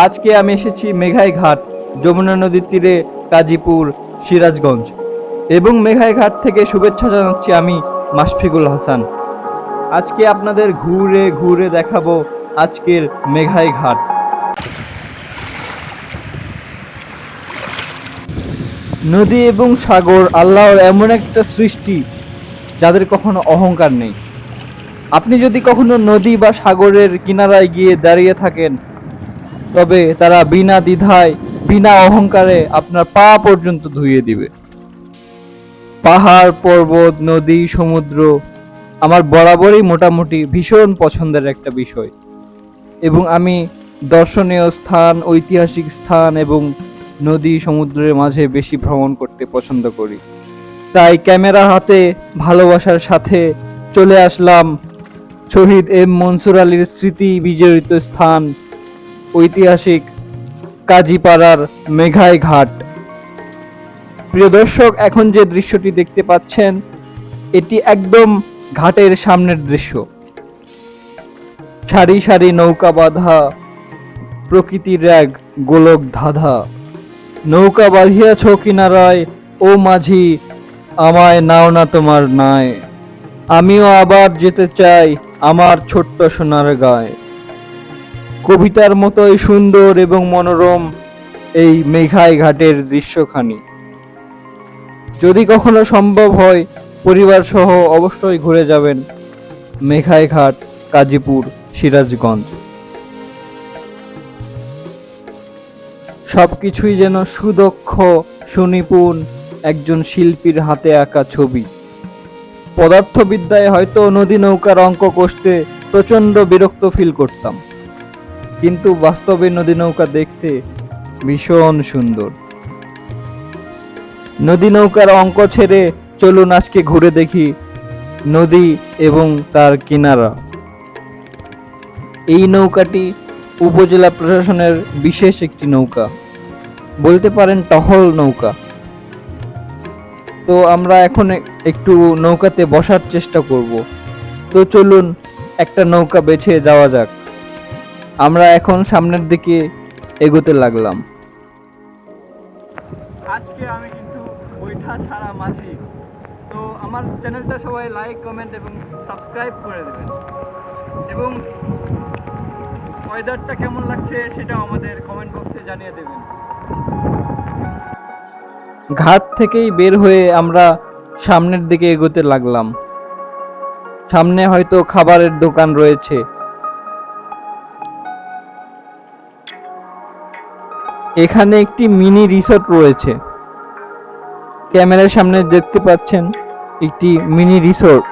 আজকে আমি এসেছি মেঘাই ঘাট, যমুনা নদীর তীরে কাজীপুর সিরাজগঞ্জ। এবং মেঘাই ঘাট থেকে শুভেচ্ছা জানাচ্ছি আমি মাশফিকুল হাসান। আজকে আপনাদের ঘুরে ঘুরে দেখাবো আজকের মেঘাই ঘাট। নদী এবং সাগর আল্লাহর এমন একটা সৃষ্টি, যাদের কখনো অহংকার নেই। আপনি যদি কখনো নদী বা সাগরের কিনারায় গিয়ে দাঁড়িয়ে থাকেন তবে তারা বিনা দ্বিধায়, বিনা অহংকারে আপনার পা পর্যন্ত ধুইয়ে দিবে। পাহাড়, পর্বত, নদী, সমুদ্র আমার বরাবরই মোটামুটি ভীষণ পছন্দের একটা বিষয়। এবং আমি দর্শনীয় স্থান, ঐতিহাসিক স্থান এবং নদী সমুদ্রের মাঝে বেশি ভ্রমণ করতে পছন্দ করি। তাই ক্যামেরা হাতে ভালোবাসার সাথে চলে আসলাম শহীদ এম মনসুর আলীর স্মৃতি বিজড়িত স্থান ঐতিহাসিক কাজীপাড়ার মেঘাই ঘাট। প্রিয় দর্শক, এখন যে দৃশ্যটি দেখতে পাচ্ছেন, এটি একদম ঘাটের সামনের দৃশ্য। সারি সারি নৌকা বাঁধা, প্রকৃতির এক গোলক ধাঁধা। নৌকা বাঁধিয়াছ কিনারায়, ও মাঝি, আমায় নাও না তোমার নাই আমিও আবার যেতে চাই আমার ছোট্ট সোনার গায়ে। কবিতার মতোই সুন্দর এবং মনোরম এই মেঘাই ঘাটের দৃশ্যখানি। যদি কখনো সম্ভব হয় পরিবার সহ অবশ্যই ঘুরে যাবেন মেঘাই ঘাট, কাজীপুর, সিরাজগঞ্জ। সবকিছুই যেন সুদক্ষ, সুনিপুণ একজন শিল্পীর হাতে আঁকা ছবি। পদার্থবিদ্যায় হয়তো নদী নৌকার অঙ্ক কষতে প্রচণ্ড বিরক্ত ফিল করতাম। কিন্তু বাস্তবে নদী নৌকা দেখতে ভীষণ সুন্দর। নদী নৌকার অঙ্ক ছেড়ে চলুন আজকে ঘুরে দেখি নদী এবং তার কিনারা। এই নৌকাটি উপজেলা প্রশাসনের বিশেষ একটি নৌকা। বলতে পারেন টহল নৌকা। তো আমরা এখন একটু নৌকাতে বসার চেষ্টা করব। তো চলুন একটা নৌকা বেছে যাওয়া যাক। আমরা এখন সামনের দিকে এগোতে লাগলাম। আজকে আমি কিন্তু বৈঠা ছাড়া মাঝি তো আমার চ্যানেলটা সবাই লাইক কমেন্ট এবং সাবস্ক্রাইব করে দেবেন। এবং ওয়েদারটা কেমন লাগছে সেটা আমাদের কমেন্ট বক্সে জানিয়ে দেবেন। ঘাট থেকেই বের হয়ে আমরা সামনের দিকে এগোতে লাগলাম। সামনে হয়তো খাবারের দোকান রয়েছে। এখানে একটি মিনি রিসোর্ট রয়েছে। ক্যামেরার সামনে দেখতে পাচ্ছেন একটি মিনি রিসোর্ট।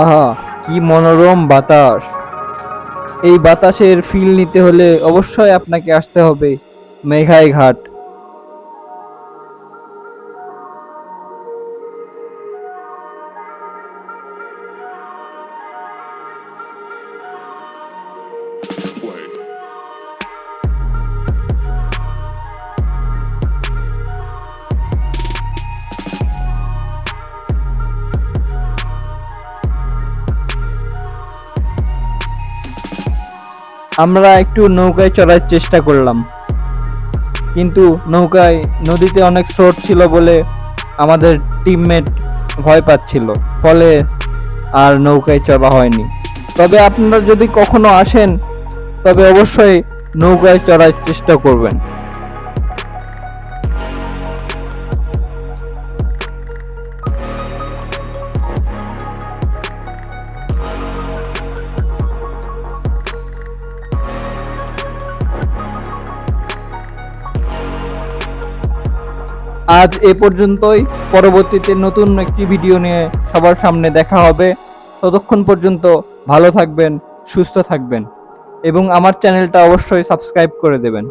আহা, কি মনোরম বাতাস। এই বাতাসের ফিল নিতে হলে অবশ্যই আপনাকে আসতে হবে মেঘাই ঘাট। আমরা একটু নৌকায় চড়ার চেষ্টা করলাম। কিন্তু নৌকায় নদীতে অনেক স্রোত ছিল বলে আমাদের টিমমেট ভয় পাচ্ছিল। ফলে আর নৌকায় চড়া হয়নি। তবে আপনারা যদি কখনো আসেন, তবে অবশ্যই নৌকায় চড়ার চেষ্টা করবেন। আজ এ পর্যন্তই। পরবর্তীতে নতুন একটি ভিডিও নিয়ে সবার সামনে দেখা হবে। ততক্ষণ পর্যন্ত ভালো থাকবেন, সুস্থ থাকবেন এবং আমার চ্যানেলটা অবশ্যই সাবস্ক্রাইব করে দেবেন।